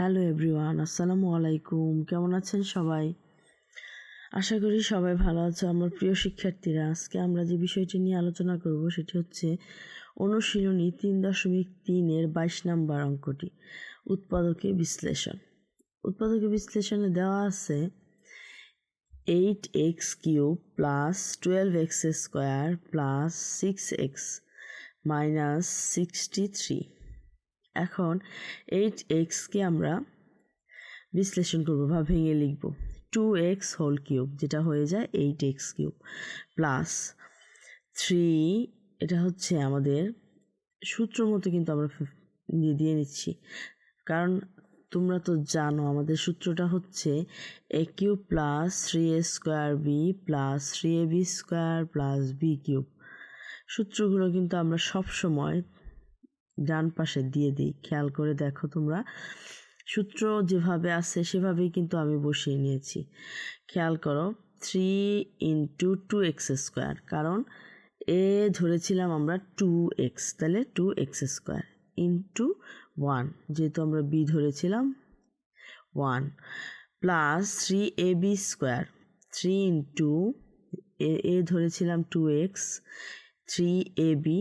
Hello everyone আসসালামু আলাইকুম কেমন আছেন সবাই? আশা করি সবাই ভালো আছো। আমার প্রিয় শিক্ষার্থীরা, আজকে আমরা যে বিষয়টি নিয়ে আলোচনা করব সেটি হচ্ছে অনুশীলনী তিন দশমিক তিনের বাইশ নাম্বার অঙ্কটি, উৎপাদকে বিশ্লেষণ। উৎপাদকে বিশ্লেষণে দেওয়া আছে eight x cube plus twelve x square plus six x minus sixty three. এখন এইট এক্সকে আমরা বিশ্লেষণ করব বা ভেঙে লিখব। টু এক্স হোল কিউব, যেটা হয়ে যায় eight x cube plus three, এটা হচ্ছে আমাদের সূত্র মতো কিন্তু আমরা দিয়ে দিয়ে নিচ্ছি। কারণ তোমরা তো জানো আমাদের সূত্রটা হচ্ছে a cube plus three a square b plus three a b square plus b cube. সূত্রগুলো কিন্তু আমরা সব সময় ডান পাশে দিয়ে দিই। খেয়াল করে দেখো তোমরা। সূত্র যেভাবে আছে, সেভাবেই কিন্তু আমি বসিয়ে নিয়েছি। খেয়াল করো three into two x square কারণ এ ধরেছিলাম আমরা টু এক্স তাহলে two x square into one যেহেতু আমরা বি ধরেছিলাম one plus three a b square three into a ধরেছিলাম two x three a b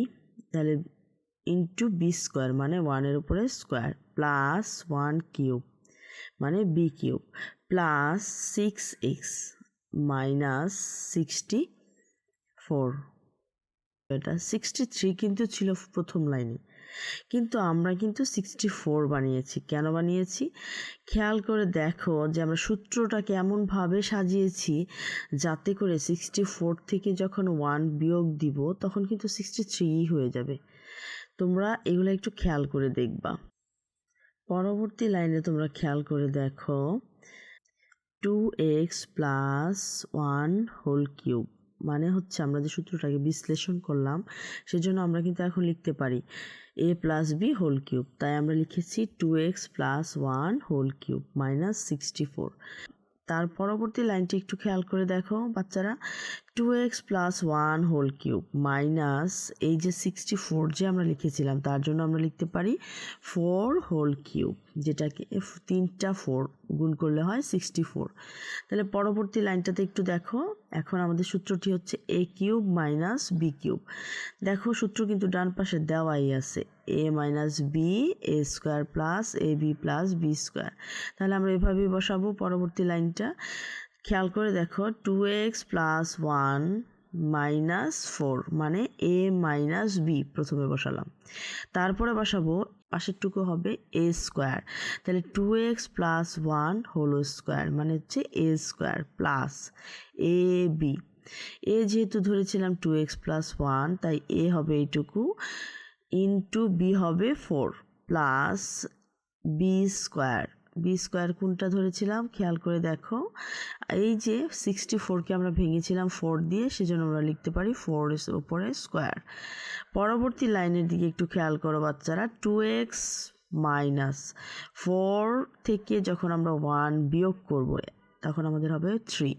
তাহলে ইন্টু বি স্কোয়ার মানে ওয়ানের উপরে স্কোয়ার প্লাস ওয়ান কিউব মানে b cube plus six x minus sixty four এটা সিক্সটি থ্রি কিন্তু ছিল প্রথম লাইনে কিন্তু আমরা কিন্তু সিক্সটি ফোর বানিয়েছি। কেন বানিয়েছি? খেয়াল করে দেখো যে আমরা সূত্রটাকে এমনভাবে সাজিয়েছি যাতে করে সিক্সটি ফোর থেকে যখন ওয়ান বিয়োগ দিব, তখন কিন্তু সিক্সটি থ্রি হয়ে যাবে। তোমরা এগুলো একটু খেয়াল করে দেখবা। পরবর্তী লাইনে তোমরা খেয়াল করে দেখো two x plus one whole cube মানে হচ্ছে আমরা যে সূত্রটাকে বিশ্লেষণ করলাম, সেজন্য আমরা কিন্তু এখন লিখতে পারি A plus B whole cube তাই আমরা লিখেছি two X plus one whole cube minus sixty four তার পরবর্তী লাইনটি একটু খেয়াল করে দেখো বাচ্চারা two X plus one whole cube minus এই যে সিক্সটি ফোর যে আমরা লিখেছিলাম, তার জন্য আমরা লিখতে পারি ফোর হোল কিউব যেটাকে তিনটা ফোর গুণ করলে হয় সিক্সটি ফোর তাহলে পরবর্তী লাইনটাতে একটু দেখো, এখন আমাদের সূত্রটি হচ্ছে A cube minus B cube দেখো সূত্র কিন্তু ডান পাশে দেওয়াই আছে A minus B A square plus A B plus B square তাহলে আমরা এভাবেই বসাবো পরবর্তী লাইনটা। খেয়াল করে দেখো two X plus one minus four মানে এ মাইনাস বি প্রথমে বসালাম। তারপরে বসাবো, পাশেরটুকু হবে এ স্কোয়ার তাহলে two X plus one whole square মানে হচ্ছে A square plus A B A যেহেতু ধরেছিলাম টু এক্স প্লাস ওয়ান তাই এ হবে এইটুকু ইন্টু বি হবে four plus B square B square কোনটা ধরেছিলাম? খেয়াল করে দেখো। এই যে সিক্সটি ফোরকে আমরা ভেঙেছিলাম ফোর দিয়ে, সেজন্য আমরা লিখতে পারি ফোর ওপরে স্কোয়ার পরবর্তী লাইনের দিকে একটু খেয়াল করো বাচ্চারা টু এক্স মাইনাস ফোর থেকে যখন আমরা ওয়ান বিয়োগ করব তখন আমাদের হবে থ্রি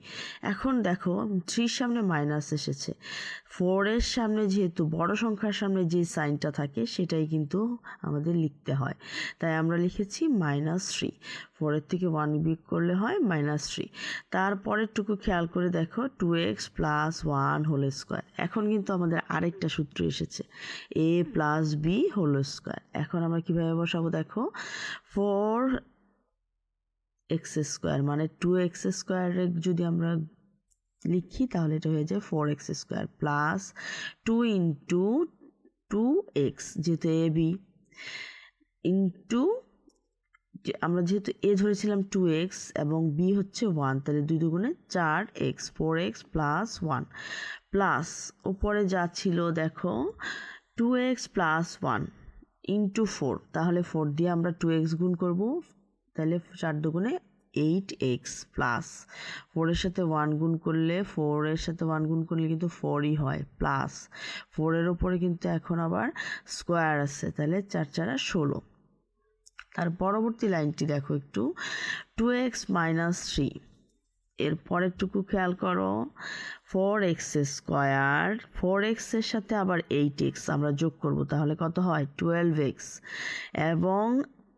এখন দেখো থ্রির সামনে মাইনাস এসেছে। ফোরের সামনে যেহেতু, বড় সংখ্যার সামনে যে সাইনটা থাকে, সেটাই কিন্তু আমাদের লিখতে হয়। তাই আমরা লিখেছি মাইনাস থ্রি ফোরের থেকে ওয়ান বিয়োগ করলে হয় মাইনাস থ্রি তারপরেরটুকু খেয়াল করে দেখো two X plus one whole square এখন কিন্তু আমাদের আরেকটা সূত্র এসেছে। A plus B whole square এখন আমরা কীভাবে বসাবো দেখো? ফোর এক্স স্কোয়ার মানে টু এক্স স্কোয়ারে যদি আমরা লিখি তাহলে এটা হয়ে যায় four X square plus two into two X, যেহেতু এ বি। ইন্টু আমরা যেহেতু এ ধরেছিলাম টু এক্স এবং বি হচ্ছে ওয়ান, তাহলে দুই দুগুণে চার x, four X plus one. Plus ওপরে যা ছিল, দেখো, two X plus one into four, তাহলে ফোর দিয়ে আমরা টু এক্স গুণ করব তাহলে চার দুগুণে এইট এক্স প্লাস ফোরের সাথে ওয়ান গুণ করলে ফোরের সাথে ওয়ান গুণ করলে কিন্তু ফোরই হয় প্লাস ফোরের ওপরে কিন্তু এখন আবার স্কোয়ার আছে, তাহলে চার চারা ষোলো। তার পরবর্তী লাইনটি দেখো একটু টু এক্স মাইনাস থ্রি এর পরেরটুকু খেয়াল করো ফোর এক্স স্কোয়ার ফোর এক্সের সাথে আবার এইট এক্স আমরা যোগ করব, তাহলে কত হয়? টুয়েলভ এক্স এবং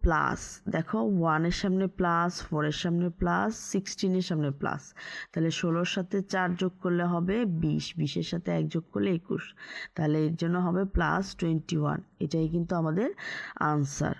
প্লাস দেখো ওয়ানের সামনে প্লাস ফোরের সামনে প্লাস সিক্সটিনের সামনে প্লাস তাহলে ষোলোর সাথে চার যোগ করলে হবে বিশ বিশের সাথে এক যোগ করলে একুশ। তাহলে এর জন্য হবে প্লাস টোয়েন্টি ওয়ান এটাই কিন্তু আমাদের আনসার